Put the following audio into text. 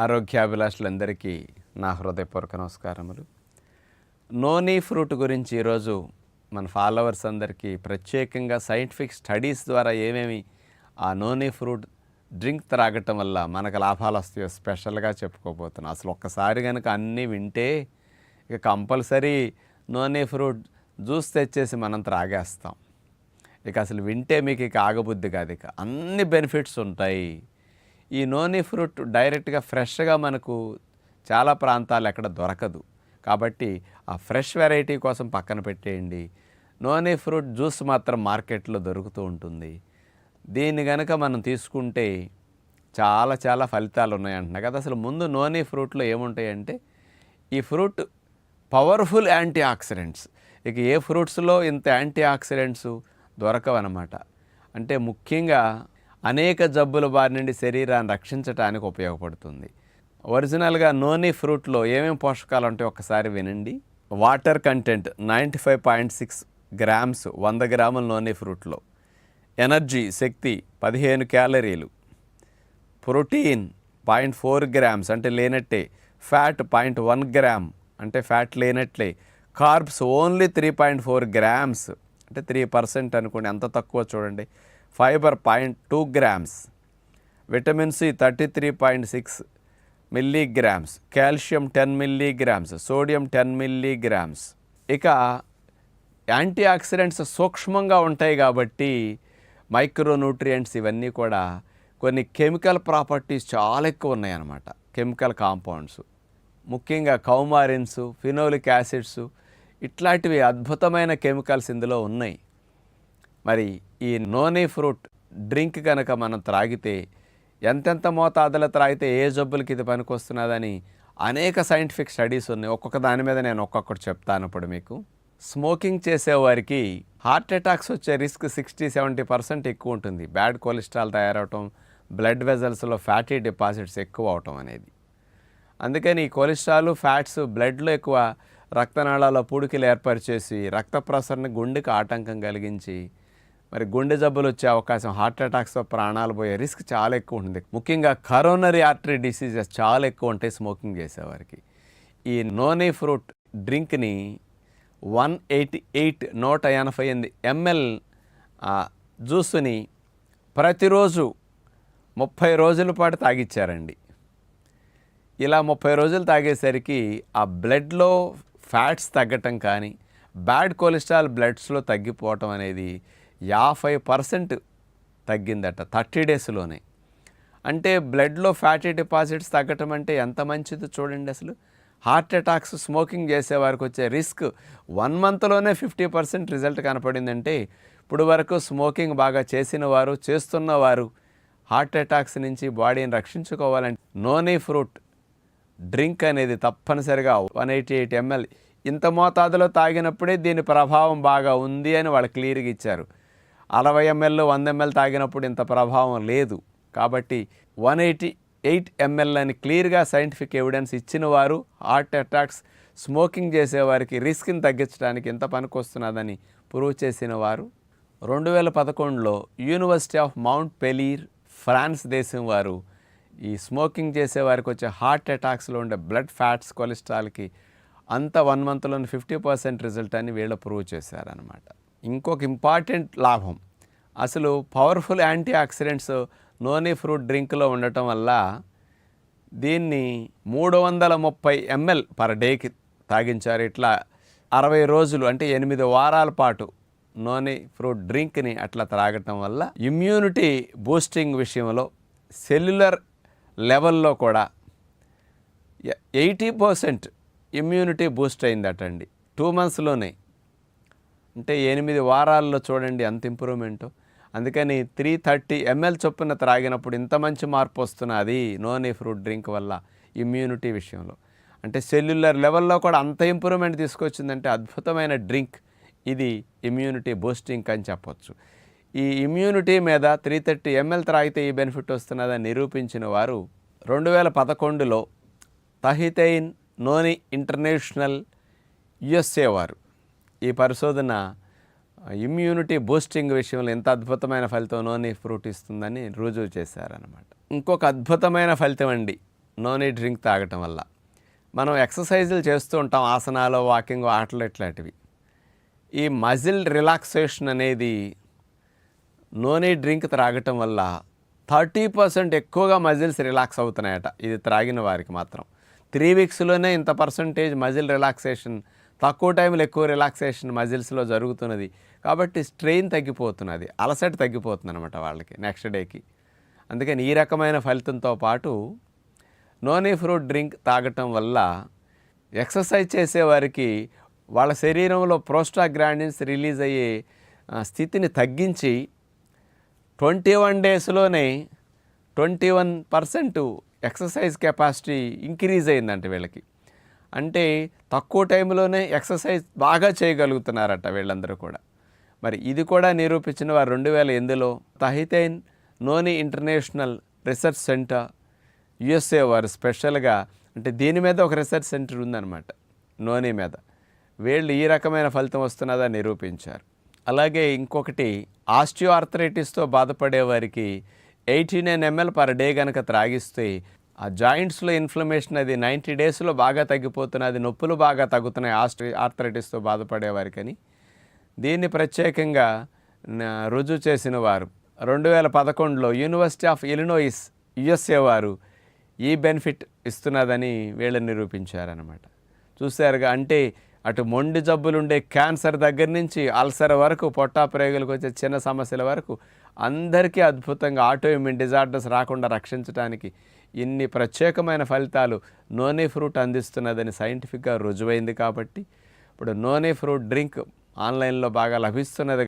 ఆరోగ్యాభిలాషులందరికీ నా హృదయపూర్వక నమస్కారములు. నోనీ ఫ్రూట్ గురించి ఈరోజు మన ఫాలోవర్స్ అందరికీ ప్రత్యేకంగా సైంటిఫిక్ స్టడీస్ ద్వారా ఏమేమి ఆ నోనీ ఫ్రూట్ డ్రింక్ త్రాగటం వల్ల మనకు లాభాలు వస్తాయో స్పెషల్గా చెప్పుకోబోతున్నాను అసలు ఒక్కసారి కనుక అన్నీ వింటే ఇక కంపల్సరీ నోనీ ఫ్రూట్ జ్యూస్ తెచ్చేసి మనం త్రాగేస్తాం. ఇక అసలు వింటే మీకు ఇక ఆగబుద్ధి కాదు ఇక. అన్ని బెనిఫిట్స్ ఉంటాయి. ఈ నోని ఫ్రూట్ డైరెక్ట్గా ఫ్రెష్గా మనకు చాలా ప్రాంతాలు ఎక్కడ దొరకదు. కాబట్టి ఆ ఫ్రెష్ వెరైటీ కోసం పక్కన పెట్టేయండి. నోని ఫ్రూట్ జ్యూస్ మాత్రం మార్కెట్లో దొరుకుతూ ఉంటుంది. దీన్ని కనుక మనం తీసుకుంటే చాలా చాలా ఫలితాలు ఉన్నాయంటున్నా కదా. అసలు ముందు నోని ఫ్రూట్లో ఏముంటాయంటే ఈ ఫ్రూట్ పవర్ఫుల్ యాంటీ ఆక్సిడెంట్స్ ఇక ఏ ఫ్రూట్స్లో ఇంత యాంటీ ఆక్సిడెంట్స్ దొరకవన్నమాట. అంటే ముఖ్యంగా అనేక జబ్బుల బారి నుండి శరీరాన్ని రక్షించడానికి ఉపయోగపడుతుంది. ఒరిజినల్గా నోని ఫ్రూట్లో ఏమేమి పోషకాలు ఉంటాయి ఒకసారి వినండి. Water content ninety five point six grams వంద గ్రాముల నోని ఫ్రూట్లో. ఎనర్జీ శక్తి పదిహేను క్యాలరీలు. ప్రోటీన్ పాయింట్ ఫోర్ గ్రామ్స్ అంటే లేనట్టే ఫ్యాట్ పాయింట్ వన్ గ్రామ్ అంటే fat లేనట్లే. Carbs only three point four grams అంటే త్రీ పర్సెంట్ అనుకోండి ఎంత తక్కువ చూడండి. Fibre point two grams vitamin C thirty three point six milligrams calcium ten milligrams sodium ten milligrams. ఇక antioxidants సూక్ష్మంగా ఉంటాయి కాబట్టి మైక్రోన్యూట్రియంట్స్ ఇవన్నీ కూడా కొన్ని కెమికల్ ప్రాపర్టీస్ చాలా ఎక్కువ ఉన్నాయన్నమాట. కెమికల్ కాంపౌండ్స్ ముఖ్యంగా కౌమారిన్స్ ఫినోలిక్ యాసిడ్స్ ఇట్లాంటివి అద్భుతమైన కెమికల్స్ ఇందులో ఉన్నాయి. మరి ఈ నోనీ ఫ్రూట్ డ్రింక్ కనుక మనం త్రాగితే ఎంతెంత మోతాదులో త్రాగితే ఏ జబ్బులకి ఇది పనికొస్తున్నదని అనేక సైంటిఫిక్ స్టడీస్ ఉన్నాయి. ఒక్కొక్క దాని మీద నేను ఒక్కొక్కటి చెప్తాను ఇప్పుడు మీకు. స్మోకింగ్ చేసేవారికి హార్ట్ అటాక్స్ వచ్చే రిస్క్ సిక్స్టీ సెవెంటీ పర్సెంట్ ఎక్కువ ఉంటుంది. బ్యాడ్ కొలెస్ట్రాల్ తయారవటం బ్లడ్ వెజల్స్లో ఫ్యాటీ డిపాజిట్స్ ఎక్కువ అవటం అనేది. అందుకని ఈ కొలెస్ట్రాల్ ఫ్యాట్స్ బ్లడ్లో ఎక్కువ రక్తనాళాల పూడికలు ఏర్పరిచేసి రక్త ప్రసరణ గుండెకి ఆటంకం కలిగించి మరి గుండె జబ్బులు వచ్చే అవకాశం హార్ట్ అటాక్స్తో ప్రాణాలు పోయే రిస్క్ చాలా ఎక్కువ ఉంటుంది. ముఖ్యంగా కరోనరీ ఆర్టరీ డిసీజెస్ చాలా ఎక్కువ ఉంటాయి స్మోకింగ్ చేసేవారికి ఈ నోనీ ఫ్రూట్ డ్రింక్ని వన్ ఎయిటీ ఎయిట్ నూట ఎనభై ఎనిమిది ఎంఎల్ జ్యూస్ని ప్రతిరోజు ముప్పై రోజుల పాటు తాగిచ్చారండి. ఇలా ముప్పై రోజులు తాగేసరికి ఆ బ్లడ్లో ఫ్యాట్స్ తగ్గటం కానీ బ్యాడ్ కొలెస్ట్రాల్ బ్లడ్స్లో తగ్గిపోవటం అనేది యాభై పర్సెంట్ తగ్గిందట థర్టీ డేస్లోనే. అంటే బ్లడ్లో ఫ్యాటీ డిపాజిట్స్ తగ్గటం అంటే ఎంత మంచిదో చూడండి అసలు. హార్ట్ అటాక్స్ స్మోకింగ్ చేసేవారికి వచ్చే రిస్క్ వన్ మంత్లోనే ఫిఫ్టీ పర్సెంట్ రిజల్ట్ కనపడిందంటే ఇప్పుడు వరకు స్మోకింగ్ బాగా చేసిన వారు చేస్తున్నవారు హార్ట్ అటాక్స్ నుంచి బాడీని రక్షించుకోవాలంటే నోనీ ఫ్రూట్. డ్రింక్ అనేది తప్పనిసరిగా వన్ ఎయిటీ ఎయిట్ ఎంఎల్. ఇంత మోతాదులో తాగినప్పుడే దీని ప్రభావం బాగా ఉంది అని వాళ్ళు క్లియర్గా ఇచ్చారు. అరవై ఎంఎల్ వంద ఎంఎల్ తాగినప్పుడు ఇంత ప్రభావం లేదు. కాబట్టి వన్ ఎయిటీ ఎయిట్ ఎంఎల్ అని క్లియర్గా సైంటిఫిక్ ఎవిడెన్స్ ఇచ్చిన వారు హార్ట్ అటాక్స్ స్మోకింగ్ చేసేవారికి రిస్క్ని తగ్గించడానికి ఎంత పనికొస్తున్నదని ప్రూవ్ చేసిన వారు రెండు వేల పదకొండులో university of Montpellier France దేశం వారు ఈ స్మోకింగ్ చేసే వారికి వచ్చే హార్ట్ అటాక్స్లో ఉండే బ్లడ్ ఫ్యాట్స్ కొలెస్ట్రాల్కి అంత వన్ మంత్లోని ఫిఫ్టీ పర్సెంట్ రిజల్ట్ అని వీళ్ళు ప్రూవ్ చేశారనమాట ఇంకొక ఇంపార్టెంట్ లాభం. అసలు powerful antioxidants noni fruit డ్రింక్లో ఉండటం వల్ల దీన్ని మూడు వందల ముప్పై ఎంఎల్ పర్ డేకి తాగించారు. ఇట్లా అరవై రోజులు అంటే ఎనిమిది వారాల పాటు నోని ఫ్రూట్ డ్రింక్ని అట్లా త్రాగటం వల్ల ఇమ్యూనిటీ బూస్టింగ్ విషయంలో సెల్యులర్ లెవెల్లో కూడా ఎయిటీ పర్సెంట్ ఇమ్యూనిటీ బూస్ట్ అయిందటండి. టూ మంత్స్లోనే అంటే ఎనిమిది వారాల్లో చూడండి అంత ఇంప్రూవ్మెంట్. అందుకని త్రీ థర్టీ ఎంఎల్ చొప్పున త్రాగినప్పుడు ఇంత మంచి మార్పు వస్తున్నది నోనీ ఫ్రూట్ డ్రింక్ వల్ల ఇమ్యూనిటీ విషయంలో. అంటే సెల్యులర్ లెవెల్లో కూడా అంత ఇంప్రూవ్మెంట్ తీసుకొచ్చిందంటే అద్భుతమైన డ్రింక్. ఇది ఇమ్యూనిటీ బూస్టింగ్ అని చెప్పొచ్చు. ఈ ఇమ్యూనిటీ మీద త్రీ థర్టీ ఎంఎల్ త్రాగితే ఈ బెనిఫిట్ వస్తున్నదని నిరూపించిన వారు రెండు వేల పదకొండులో తహితైన్ నోని ఇంటర్నేషనల్ యుఎస్ఏ వారు. ఈ పరిశోధన ఇమ్యూనిటీ బూస్టింగ్ విషయంలో ఎంత అద్భుతమైన ఫలితం నోని ఫ్రూట్ ఇస్తుందని రుజువు చేశారనమాట ఇంకొక అద్భుతమైన ఫలితం అండి నోని డ్రింక్ తాగటం వల్ల. మనం ఎక్సర్సైజులు చేస్తూ ఉంటాం ఆసనాలు వాకింగ్ ఆటలు ఇట్లాంటివి. ఈ మజిల్ రిలాక్సేషన్ అనేది నోని డ్రింక్ త్రాగటం వల్ల థర్టీ పర్సెంట్ ఎక్కువగా మజిల్స్ రిలాక్స్ అవుతున్నాయట. ఇది త్రాగిన వారికి మాత్రం. త్రీ వీక్స్లోనే ఇంత పర్సంటేజ్ మజిల్ రిలాక్సేషన్ తక్కువ టైంలో ఎక్కువ రిలాక్సేషన్ మజిల్స్లో జరుగుతున్నది. కాబట్టి స్ట్రెయిన్ తగ్గిపోతున్నది. అలసట తగ్గిపోతుంది అనమాట వాళ్ళకి నెక్స్ట్ డేకి. అందుకని ఈ రకమైన ఫలితంతో పాటు నోనీ ఫ్రూట్ డ్రింక్ తాగటం వల్ల ఎక్సర్సైజ్ చేసేవారికి వాళ్ళ శరీరంలో ప్రోస్టాగ్రాండిన్స్ రిలీజ్ అయ్యే స్థితిని తగ్గించి ట్వంటీ వన్ డేస్లోనే twenty one percent exercise capacity increase అయిందంట వీళ్ళకి. అంటే తక్కువ టైంలోనే ఎక్సర్సైజ్ బాగా చేయగలుగుతున్నారట వీళ్ళందరూ కూడా. మరి ఇది కూడా నిరూపించిన వారు రెండు వేల ఎనిమిదిలో Tahitian Noni international research centre USA వారు స్పెషల్గా అంటే దీని మీద ఒక రీసెర్చ్ సెంటర్ ఉందన్నమాట నోని మీద. వీళ్ళు ఈ రకమైన ఫలితం వస్తున్నదని నిరూపించారు. అలాగే ఇంకొకటి ఆస్టియో ఆర్థరైటిస్తో బాధపడే వారికి eighty nine ml per day కనుక త్రాగిస్తే ఆ జాయింట్స్లో ఇన్ఫ్లమేషన్ అది నైంటీ డేస్లో బాగా తగ్గిపోతున్నది నొప్పులు బాగా తగ్గుతున్నాయి ఆస్టి ఆర్థరైటిస్తో బాధపడేవారికని దీన్ని ప్రత్యేకంగా రుజువు చేసిన వారు రెండు వేల పదకొండులో యూనివర్సిటీ ఆఫ్ ఇలినోయిస్ యుఎస్ఏ వారు ఈ బెనిఫిట్ ఇస్తున్నదని వీళ్ళు నిరూపించారనమాట చూశారుగా అంటే అటు మొండి జబ్బులుండే క్యాన్సర్ దగ్గర నుంచి అల్సర్ వరకు పొట్టా ప్రేగులకు వచ్చే చిన్న సమస్యల వరకు అందరికీ అద్భుతంగా ఆటోఇమ్యూన్ డిజార్డర్స్ రాకుండా రక్షించడానికి ఇన్ని ప్రత్యేకమైన ఫలితాలు నోనీ ఫ్రూట్ అందిస్తున్నదని సైంటిఫిక్గా రుజువైంది కాబట్టి ఇప్పుడు నోనీ ఫ్రూట్ డ్రింక్ ఆన్లైన్లో బాగా లభిస్తున్నది